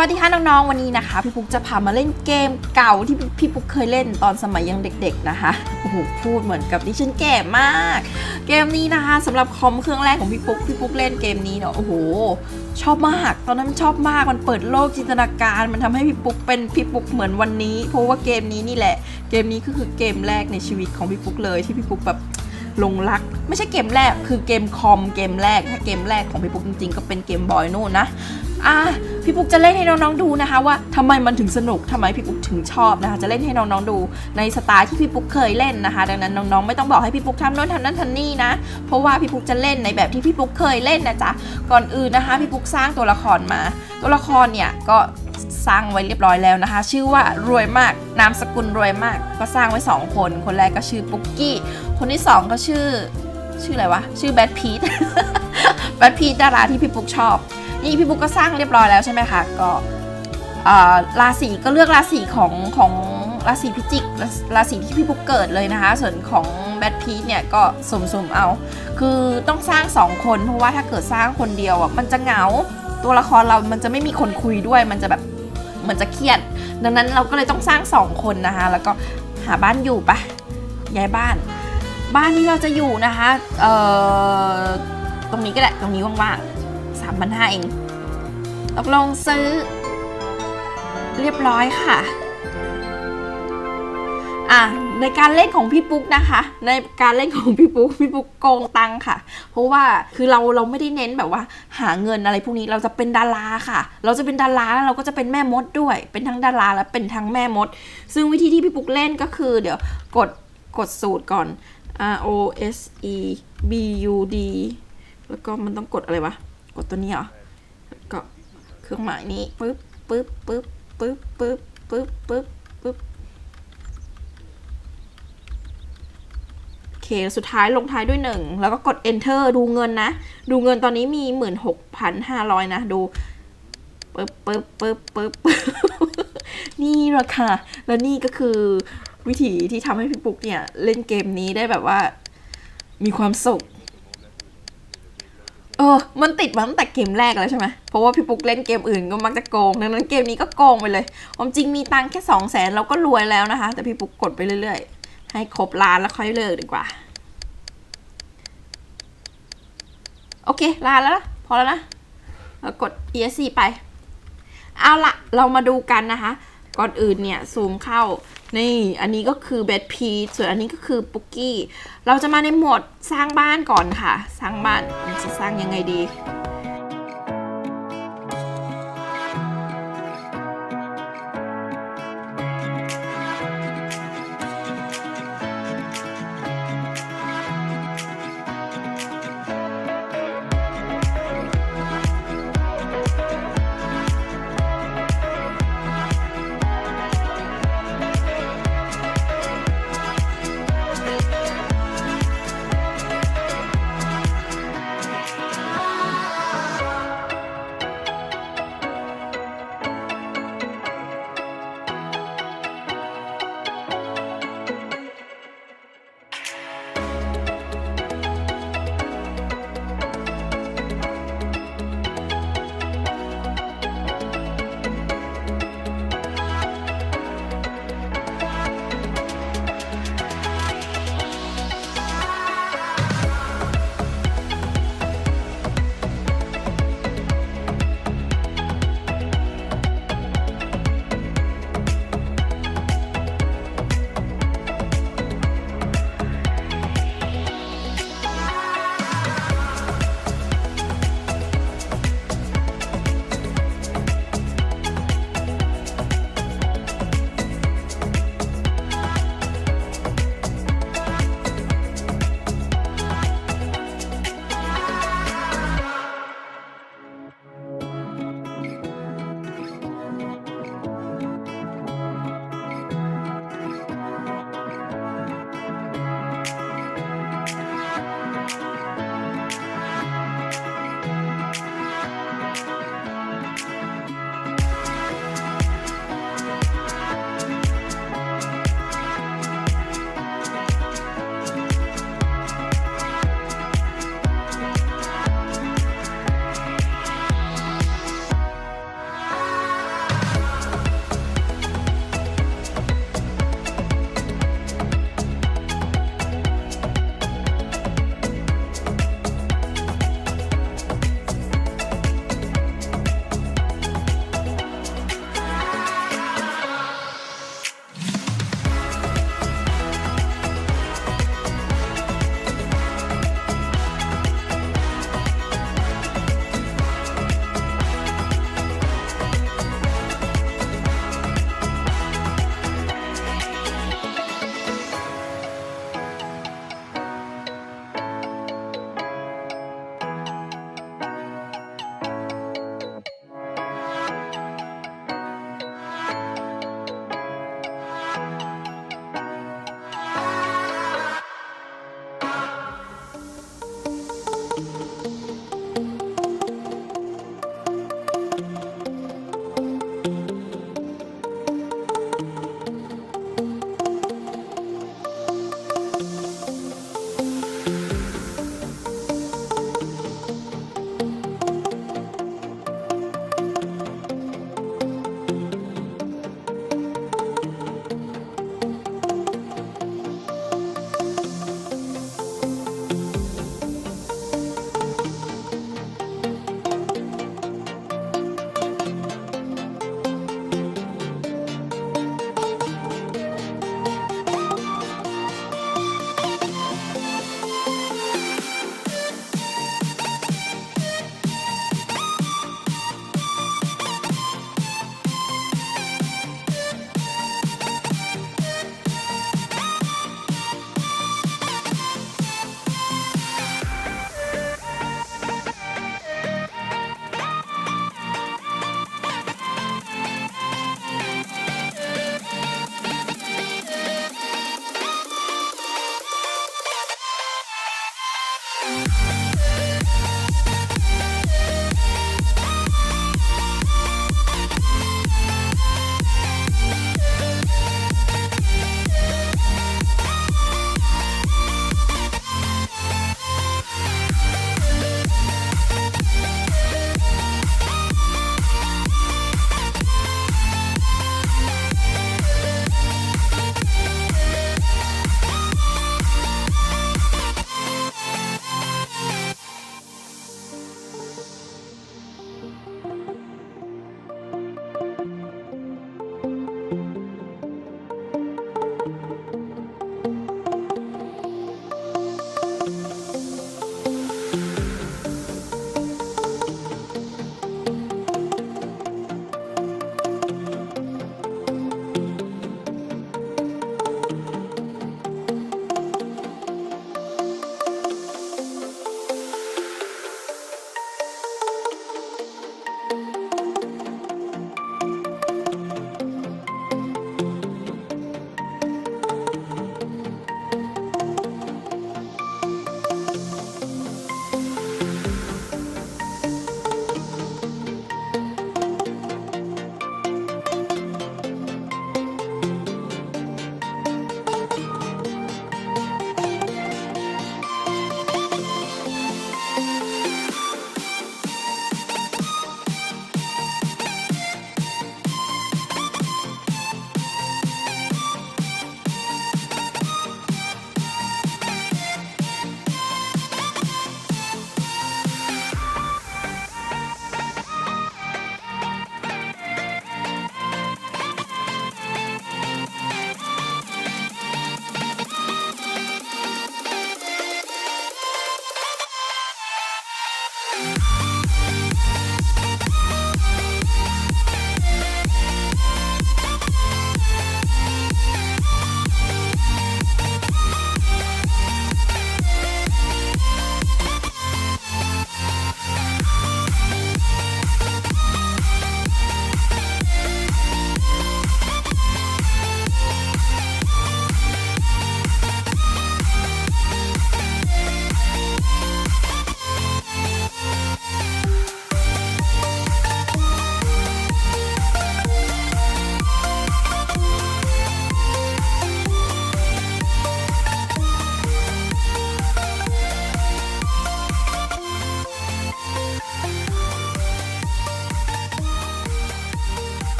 วัสดีค่ะน้องๆ วันนี้นะคะ พี่ปุ๊กจะพามาเล่นเกมเก่าที่พี่ปุ๊กเคยเล่นตอนสมัยยังเด็กๆนะคะโอ้โหพูดเหมือนกับดิฉันแก่มาก เกมนี้นะคะสำหรับคอมเครื่องแรกของพี่ปุ๊กพี่ปุ๊กเล่นเกมนี้เนาะโอ้โหชอบมากตอนนั้นชอบมากมันเปิดโลกจินตนาการ มันทำให้พี่ปุ๊กเป็นพี่ปุ๊กเหมือนวันนี้ เพราะว่าเกมนี้นี่แหละ เกมนี้ก็คือเกมแรกในชีวิตของพี่ปุ๊กเลยที่พี่ปุ๊กแบบลงรักไม่ใช่เกมแรกคือเกมคอมเกมแรกถ้าเกมแรกของพี่ปุ๊กจริงๆก็เป็นเกมบอยนู่นนะ อะพี่ปุ๊กจะเล่นให้น้องๆดูนะคะว่าทำไมมันถึงสนุกทำไมพี่ปุ๊กถึงชอบนะคะ จะเล่นให้น้องๆดูในสไตล์ที่พี่ปุ๊กเคยเล่นนะคะ ดังนั้นน้องๆไม่ต้องบอกให้พี่ปุ๊กทำโน้นทำนั่นทำนี่นะ เพราะว่าพี่ปุ๊กจะเล่นในแบบที่พี่ปุ๊กเคยเล่นนะจ๊ะก่อนอื่นนะคะ พี่ปุ๊กสร้างตัวละครมา ตัวละครเนี่ยก็สร้างไว้เรียบร้อยแล้วนะคะ ชื่อว่ารวยมากนามสกุลรวยมาก ก็สร้างไว้สองคน คนแรกก็ชื่อปุ๊กกี้คนที่สองก็ชื่อ ชื่ออะไรวะชื่อแบทพีทแบทพีทดาราที่พี่ปุ๊กชอบ นี่พี่บุ๊กก็สร้างเรียบร้อยแล้วใช่ไหมคะก็ราศีก็เลือกราศีของของราศีพิจิกราศีที่พี่บุ๊กเกิดเลยนะคะ ส่วนของแบทพีทเนี่ยก็สมๆเอา คือต้องสร้างสองคนเพราะว่าถ้าเกิดสร้างคนเดียวอะมันจะเหงาตัวละครเรามันจะไม่มีคนคุยด้วย มันจะแบบเหมือนจะเครียด ดังนั้นเราก็เลยต้องสร้างสองคนนะคะ แล้วก็หาบ้านอยู่ปะย้ายบ้าน บ้านที่เราจะอยู่นะคะเอ่อตรงนี้ก็ได้ตรงนี้ว่างๆ สามพันห้าเองตกลงซื้อ เรียบร้อยค่ะ อะ ในการเล่นของพี่ปุ๊กนะคะ ในการเล่นของพี่ปุ๊กพี่ปุ๊กโกงตังค่ะ เพราะว่าคือเราเราไม่ได้เน้นแบบว่า หาเงินอะไรพวกนี้เราจะเป็นดาราค่ะ เราจะเป็นดาราแล้วเราก็จะเป็นแม่มดด้วย เป็นทั้งดาราและเป็นทั้งแม่มด ซึ่งวิธีที่พี่ปุ๊กเล่นก็คือ เดี๋ยวกดกดสูตรก่อน R O S E B U D แล้วก็มันต้องกดอะไรวะ กดตัวนี้เหรอก็เครื่องหมายนี้ปึ๊บปึ๊บปึ๊บปึ๊บปึ๊บปึ๊บปึ๊บปึ๊บโอเคสุดท้ายลงท้ายด้วยหนึ่งแล้วก็กด enter ดูเงินนะ ดูเงินตอนนี้มีหมื่นหกพันห้าร้อยนะ ดูปึ๊บปึ๊บปึ๊บปึ๊บนี่แหละค่ะ แล้วนี่ก็คือวิธีที่ทำให้พี่ปุ๊กเนี่ย เล่นเกมนี้ได้แบบว่า มีความสุข เออ มันติดมาตั้งแต่เกมแรกแล้วใช่ไหม เพราะว่าพี่ปุ๊กเล่นเกมอื่นก็มักจะโกง ดังนั้นเกมนี้ก็โกงไปเลยความจริงมีตังค์แค่สองแสนเราก็รวยแล้วนะคะ แต่พี่ปุ๊กกดไปเรื่อยๆ ให้ครบล้านแล้วค่อยเลิกดีกว่า โอเคล้านแล้ว พอแล้วนะกด ESC ไป เอาละเรามาดูกันนะคะ ก่อนอื่นเนี่ยซูมเข้านี่อันนี้ก็คือเบดพีส่วนอันนี้ก็คือปุกกี้ เราจะมาในโหมดสร้างบ้านก่อนค่ะ สร้างบ้านจะสร้างยังไงดี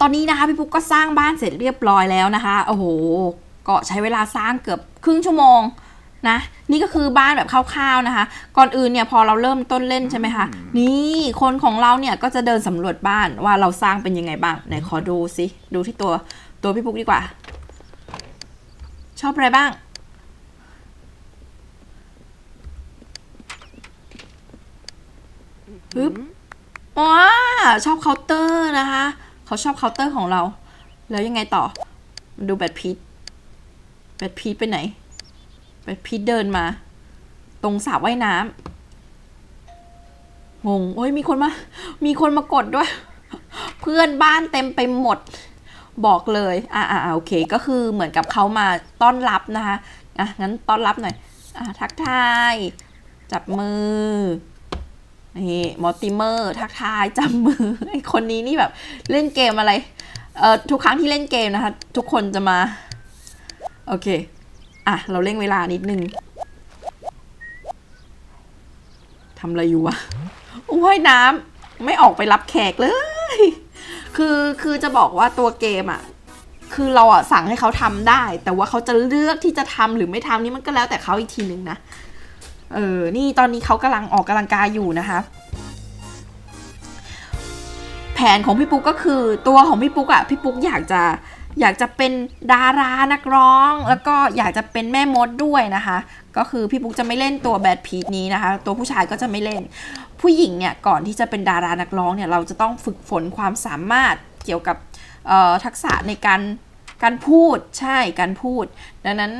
ตอนนี้นะคะพี่ปุ๊กก็สร้างบ้านเสร็จเรียบร้อยแล้วนะคะโอ้โหก็ใช้เวลาสร้างเกือบครึ่งชั่วโมงนะนี่ก็คือบ้านแบบคร่าวๆนะคะ ก่อนอื่นเนี่ยพอเราเริ่มต้นเล่นใช่ไหมคะนี่คนของเราเนี่ยก็จะเดินสำรวจบ้านว่าเราสร้างเป็นยังไงบ้างไหนขอดูสิดูที่ตัวตัวพี่ปุ๊กดีกว่า ชอบอะไรบ้าง ปึ๊บว้าชอบเคาน์เตอร์นะคะ เขาชอบเคาน์เตอร์ของเรา แล้วยังไงต่อมาดูแบทพีทแบทพีทไปไหน แบทพีทเดินมา ตรงสระว่ายน้ำงงโอ้ยมีคนมา มีคนมากดด้วย เพื่อนบ้านเต็มไปหมด บอกเลย อ่าอ่าโอเค ก็คือเหมือนกับเขามาต้อนรับนะคะ อะงั้นต้อนรับหน่อย อะทักทาย จับมือ นี่มอติเมอร์ทักทายจับมือไอคนนี้นี่แบบเล่นเกมอะไรเอ่อทุกครั้งที่เล่นเกมนะคะ ทุกคนจะมา โอเค อะ เราเร่งเวลานิดนึงทำอะไรอยู่วะว่ายน้ำไม่ออกไปรับแขกเลย คือคือจะบอกว่าตัวเกมอะคือเราอะสั่งให้เขาทำได้ แต่ว่าเขาจะเลือกที่จะทำหรือไม่ทำนี่มันก็แล้วแต่เขาอีกทีหนึ่งนะ เออ นี่ตอนนี้เขากำลังออกกำลังกายอยู่นะคะแผนของพี่ปุ๊กก็คือตัวของพี่ปุ๊กอะพี่ปุ๊กอยากจะอยากจะเป็นดารานักร้อง แล้วก็อยากจะเป็นแม่มดด้วยนะคะ ก็คือพี่ปุ๊กจะไม่เล่นตัวแบดพีทนี้นะคะ ตัวผู้ชายก็จะไม่เล่น ผู้หญิงเนี่ยก่อนที่จะเป็นดารานักร้องเนี่ยเราจะต้องฝึกฝนความสามารถเกี่ยวกับทักษะในการการพูดใช่การพูด ดังนั้น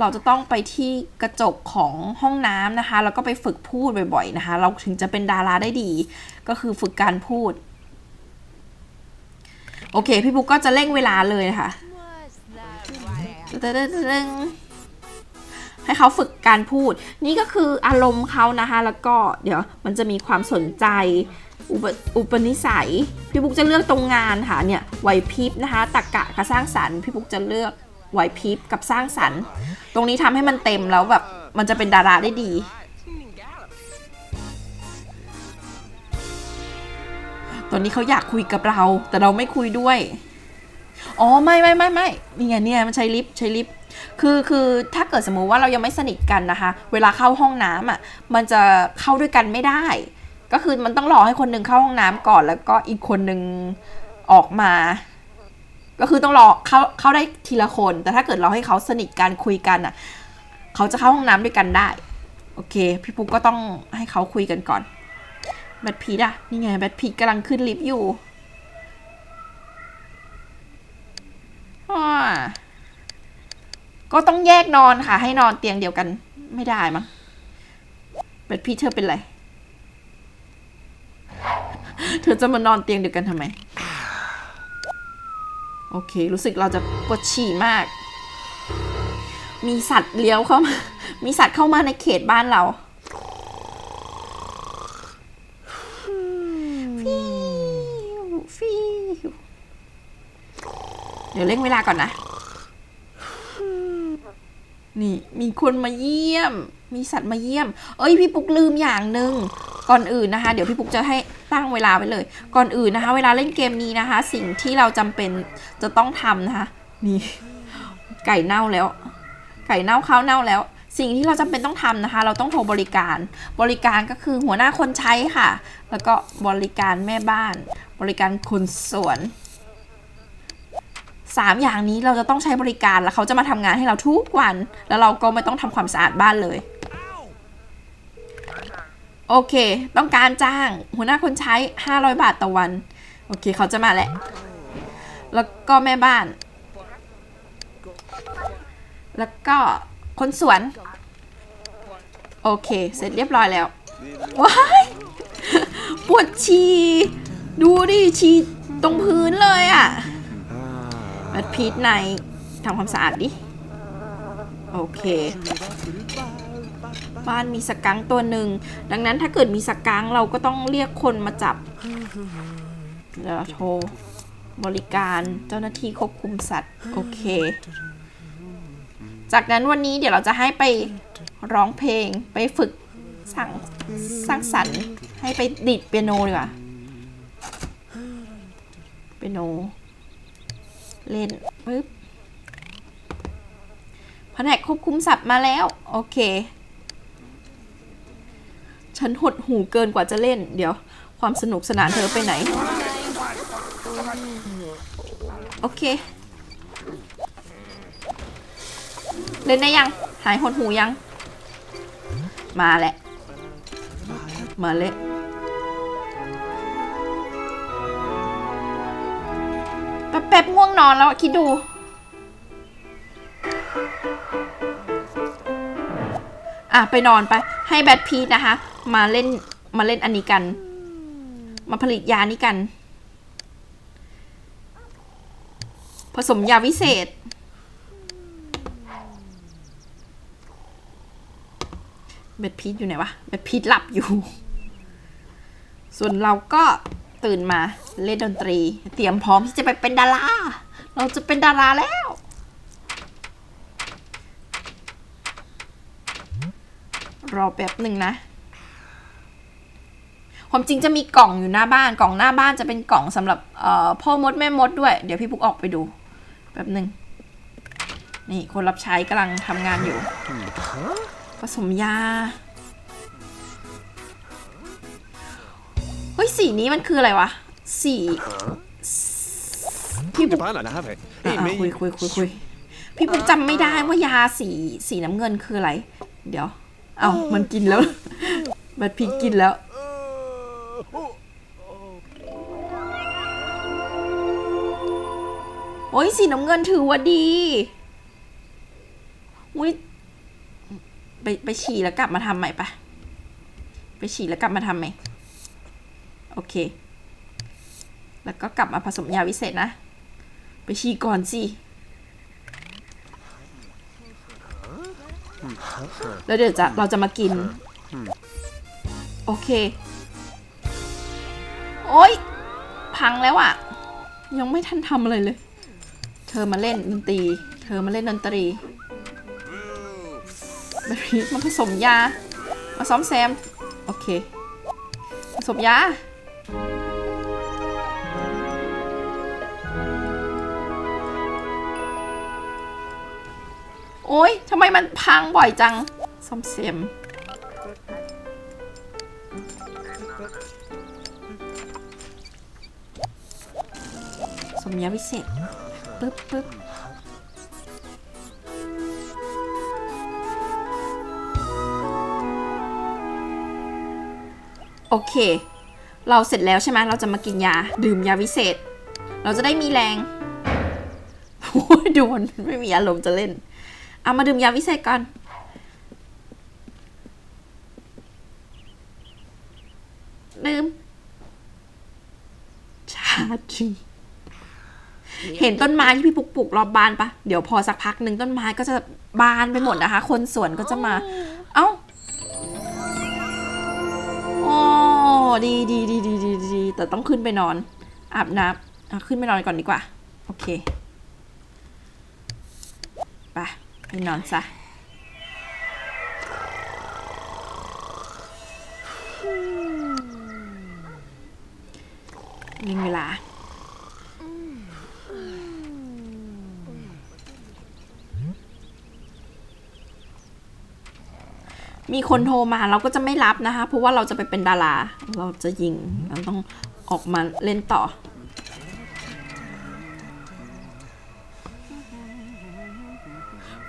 เราจะต้องไปที่กระจกของห้องน้ำนะคะ แล้วก็ไปฝึกพูดบ่อยๆนะคะ เราถึงจะเป็นดาราได้ดี ก็คือฝึกการพูด โอเค พี่บุ๊กก็จะเร่งเวลาเลยนะคะให้เขาฝึกการพูด นี่ก็คืออารมณ์เขานะคะ แล้วก็เดี๋ยวมันจะมีความสนใจอุปอุปนิสัย พี่บุ๊กจะเลือกตรงงานค่ะเนี่ยไหวพริบนะคะตรกกะกับสร้างสรรค์พี่บุ๊กจะเลือก ไหวพริบกับสร้างสรรค์ ตรงนี้ทำให้มันเต็มแล้วแบบมันจะเป็นดาราได้ดี ตอนนี้เขาอยากคุยกับเรา แต่เราไม่คุยด้วย อ๋อไม่ไม่ไม่ไม่นี่ไงเนี่ยมันใช้ลิฟต์ใช้ลิฟต์คือคือถ้าเกิดสมมุติว่าเรายังไม่สนิทกันนะคะ เวลาเข้าห้องน้ำอะมันจะเข้าด้วยกันไม่ได้ ก็คือมันต้องรอให้คนหนึ่งเข้าห้องน้ำก่อน แล้วก็อีกคนหนึ่งออกมา ก็คือต้องรอเข้าเข้าได้ทีละคน แต่ถ้าเกิดเราให้เขาสนิทกันคุยกันอะ เขาจะเข้าห้องน้ำด้วยกันได้ โอเค พี่ปุ๊กก็ต้องให้เขาคุยกันก่อน แบทพีดอะ นี่ไงแบทพีดกำลังขึ้นลิฟต์อยู่อ่าก็ต้องแยกนอนค่ะ ให้นอนเตียงเดียวกันไม่ได้มั้งเบ็ดพี่เธอเป็นไร เธอจะมานอนเตียงเดียวกันทำไม โอเค รู้สึกเราจะปวดฉี่มาก มีสัตว์เลี้ยวเข้ามา มีสัตว์เข้ามาในเขตบ้านเราฟิวฟิวเดี๋ยวเร่งเวลาก่อนนะ นี่มีคนมาเยี่ยม มีสัตว์มาเยี่ยม เอ้ยพี่ปุ๊กลืมอย่างหนึ่งก่อนอื่นนะคะ เดี๋ยวพี่ปุ๊กจะให้ ตั้งเวลาไว้เลย ก่อนอื่นนะคะ เวลาเล่นเกมนี้นะคะ สิ่งที่เราจำเป็นจะต้องทำนะคะนี่ไก่เน่าแล้ว ไก่เน่าข้าวเน่าแล้ว สิ่งที่เราจำเป็นต้องทำนะคะ เราต้องโทรบริการ บริการก็คือหัวหน้าคนใช้ค่ะ แล้วก็บริการแม่บ้าน บริการคนสวนสามอย่างนี้เราจะต้องใช้บริการแล้วเขาจะมาทำงานให้เราทุกวัน แล้วเราก็ไม่ต้องทำความสะอาดบ้านเลย โอเค ต้องการจ้าง หัวหน้าคนใช้ 500 บาทต่อวัน โอเค เขาจะมาแหละ แล้วก็แม่บ้าน แล้วก็คนสวน โอเค เสร็จเรียบร้อยแล้ว ว้าย ปวดฉี่ ดูดิฉี่ตรงพื้นเลยอะ่ะแบทพีทในทำความสะอาดดิ โอเค บ้านมีสกังตัวหนึ่ง ดังนั้นถ้าเกิดมีสกังเราก็ต้องเรียกคนมาจับเดี๋ยวโทรบริการเจ้าหน้าที่ควบคุมสัตว์ โอเค จากนั้นวันนี้เดี๋ยวเราจะให้ไปร้องเพลงไปฝึกสร้างสร้างสรรค์ให้ไปดิดเปียโนดีกว่าไปโน เล่นปึ๊บแผนกควบคุมสัตว์มาแล้ว โอเค ฉันหดหูเกินกว่าจะเล่น เดี๋ยว ความสนุกสนานเธอไปไหน โอเค เล่นได้ยัง หายหดหูยัง มาแหละ มาเละแป๊บๆง่วงนอนแล้วคิดดูอะไปนอนไปให้แบทพีทนะคะ มาเล่นมาเล่นอันนี้กัน มาผลิตยานี้กัน ผสมยาวิเศษ เบทพีทอยู่ไหนวะ เบทพีทหลับอยู่ ส่วนเราก็ตื่นมาเล่นดนตรี เตรียมพร้อมที่จะไปเป็นดารา เราจะเป็นดาราแล้วรอแป๊บหนึ่งนะ ความจริงจะมีกล่องอยู่หน้าบ้าน กล่องหน้าบ้านจะเป็นกล่องสำหรับเอ่อพ่อมดแม่มดด้วย เดี๋ยวพี่ปุ๊กออกไปดูแป๊บหนึ่งนี่คนรับใช้กำลังทำงานอยู่ ผสมยา เฮ้ย สีนี้มันคืออะไรวะ สีพี่ปุ๊ก Pana have it. อะอะคุยคุยคุยคุยพี่ปุ๊กจำไม่ได้ว่ายาสีสีน้ำเงินคืออะไร เดี๋ยว เอามันกินแล้ว บัดพีกินแล้ว โอ้ยสีน้ำเงินถือว่าดีอุ้ยไปไปฉี่แล้วกลับมาทำใหม่ปะไปฉี่แล้วกลับมาทำใหม่ โอเค แล้วก็กลับมาผสมยาวิเศษนะ ไปฉี่ก่อนสิ แล้วเดี๋ยวจะเราจะมากิน โอเค โอ๊ย พังแล้วอะ่ะ ยังไม่ทันทำอะไรเลย เธอมาเล่นดนตรี เธอมาเล่นดนตรีแบบนี้มาผสมยา มาซ้อมแซม โอเค ผสมยาโอ๊ยทำไมมันพังบ่อยจังซ่อมแซม มยาวิเศษปึ๊บปึ๊บโอเค เราเสร็จแล้วใช่ไหมเราจะมากินยา ดื่มยาวิเศษ เราจะได้มีแรงโอ้ยดูมันไม่มีอารมณ์จะเล่น เอามาดื่มยาวิเศษก่อน ดื่มชาจริง เห็นต้นไม้ที่พี่ปุกปลูกรอบบ้านปะเดี๋ยวพอสักพักหนึ่งต้นไม้ก็จะบานไปหมดนะคะ คนสวนก็จะมา เอ้าโอ้ดีดีดีดีดีดีแต่ต้องขึ้นไปนอน อาบน้ำอะขึ้นไปนอนก่อนดีกว่า โอเคไปไปนอนซะเร่งเวลา มีคนโทรมาเราก็จะไม่รับนะคะ เพราะว่าเราจะไปเป็นดารา เราจะยิงเราต้องออกมาเล่นต่อ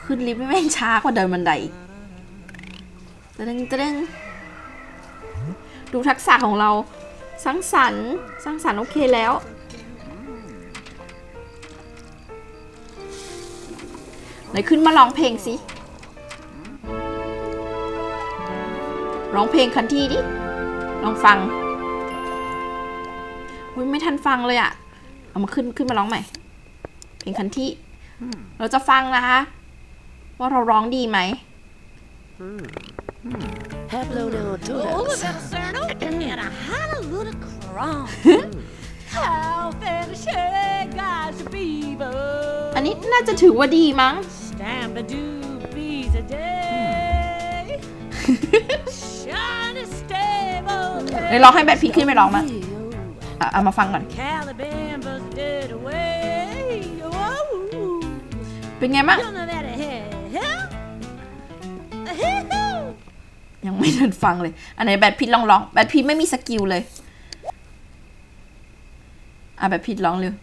ขึ้นลิฟต์ไม่แม่งช้ากว่าเดินบันไดตะดึงตะดึงดูทักษะของเราสร้างสรรค์สร้างสรรค์โอเคแล้ว ไหนขึ้นมาร้องเพลงสิ ร้องเพลงคันที่ดิ ลองฟัง อุ้ยไม่ทันฟังเลยอะเอามาขึ้นขึ้นมาร้องใหม่ เพลงคันที่ เราจะฟังนะคะ ว่าเราร้องดีไหม Hello, little Oh, doodles. little Cernal, and a holla little crawl. How fancy guys a beaver. อันนี้น่าจะถือว่าดีมั้ง Stamp a doobies a day. เลยร้องให้แบทพีทขึ้นไปร้องมาอะเอามาฟังก่อน Caliban busted away. Whoa. เป็นไงบ้าง You know that ahead. ยังไม่ทันฟังเลย อันไหนแบทพิทลองร้องแบทพิทไม่มีสกิลเลย อะแบทพิทร้องเร็ว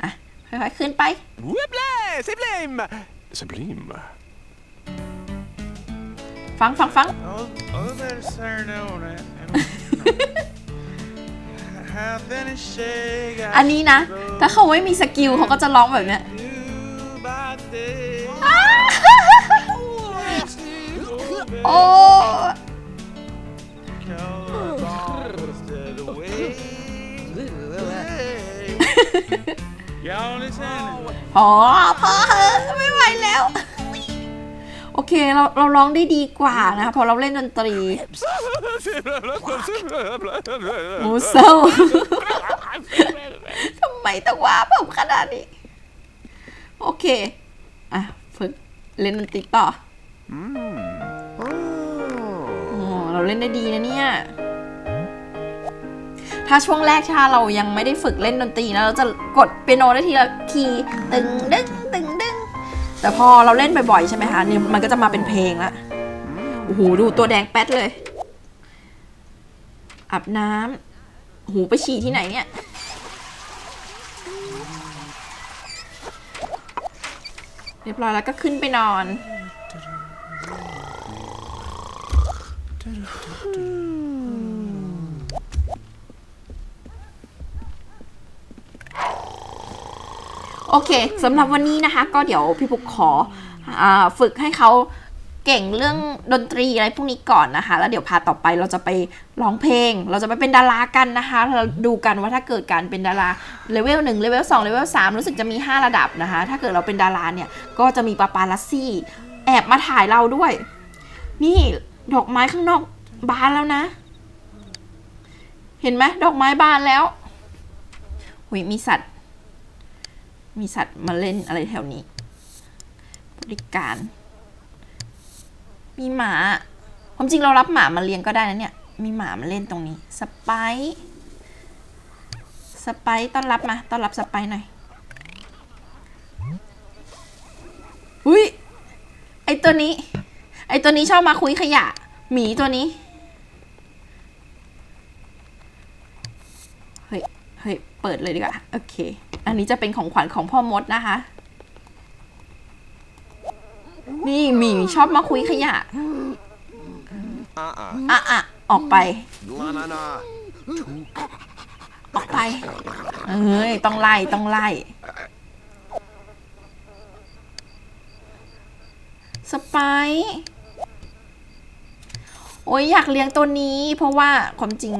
อะ ค่อยๆขึ้นไป Whiplash! Sublime! Sublime? ฟังฟังฟัง Oh, oh, better start knowing it. How thin is shake อันนี้นะ ถ้าเขาไม่มีสกิลเขาก็จะร้องแบบเนี้ยโอ้ Y'all listening? พ อพอเถอะไม่ไหวแล้ว โอเคเราเราร้องได้ดีกว่านะคะเพอเราเล่นดนตรีหมูเศร้าทำไมต้องว่าผมขนาดนี้ โอเค อะฝึกเล่นดนตรีต่อโอ้เราเล่นได้ดีนะเนี่ย ถ้าช่วงแรกถ้าเรายังไม่ได้ฝึกเล่นดนตรีนะเราจะกดเปียโนได้ทีละคีย์ตึงดึงตึงดึงแต่พอเราเล่นบ่อยๆใช่ไหมคะเนี่ยมันก็จะมาเป็นเพลงละโอ้โหดูตัวแดงแป๊ดเลยอาบน้ำหูไปฉี่ที่ไหนเนี่ยเรียบร้อยแล้วก็ขึ้นไปนอน โอเคสำหรับวันนี้นะคะ ก็เดี๋ยวพี่ปุ๊กขออาฝึกให้เขาเก่งเรื่องดนตรีอะไรพวกนี้ก่อนนะคะ แล้วเดี๋ยวพาต่อไปเราจะไปร้องเพลง เราจะไปเป็นดารากันนะคะ เราดูกันว่าถ้าเกิดการเป็นดาราเลเวล1เลเวล2เลเวล3รู้สึกจะมี 5 ระดับนะคะ ถ้าเกิดเราเป็นดาราเนี่ยก็จะมีปาปาลัสซี่แอบมาถ่ายเราด้วย นี่ดอกไม้ข้างนอกบานแล้วนะ เห็นไหมดอกไม้บานแล้วหุยมีสัตว์ มีสัตว์มาเล่นอะไรแถวนี้ บริการ มีหมา ความจริงเรารับหมามาเลี้ยงก็ได้นะเนี่ย มีหมามาเล่นตรงนี้ สไปซ์สไปซ์ต้อนรับมา ต้อนรับสไปซ์หน่อย อุ้ย ไอตัวนี้ ไอตัวนี้ชอบมาคุยขยะ หมีตัวนี้ เฮ้ย เฮ้ย เปิดเลยดีกว่า โอเค อันนี้จะเป็นของขวัญของพ่อมดนะคะ นี่หมีชอบมาคุยขยะอะอะออกไป ออกไป เอ้ย ต้องไล่ ต้องไล่ สไปซ์โอ้ยอยากเลี้ยงตัวนี้ เพราะว่าความจริง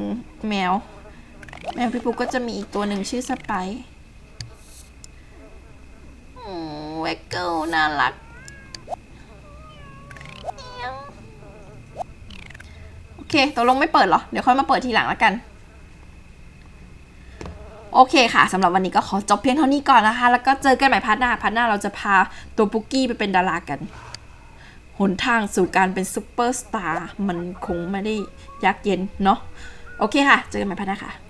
แมว แมวพี่ปุ๊กก็จะมีอีกตัวหนึ่งชื่อสไปซ์อื เวกเกิลน่ารัก โอเคตกลงไม่เปิดหรอ เดี๋ยวค่อยมาเปิดทีหลังแล้วกัน โอเคค่ะสำหรับวันนี้ก็ขอจบเพียงเท่านี้ก่อนนะคะ แล้วก็เจอกันใหม่พาร์ทหน้าพาร์ทหน้าเราจะพาตัวปุกกี้ไปเป็นดารากันหนทางสู่การเป็นซุปเปอร์สตาร์มันคงไม่ได้ยากเย็นเนาะโอเคค่ะ เจอกันใหม่พาร์ทหน้าค่ะ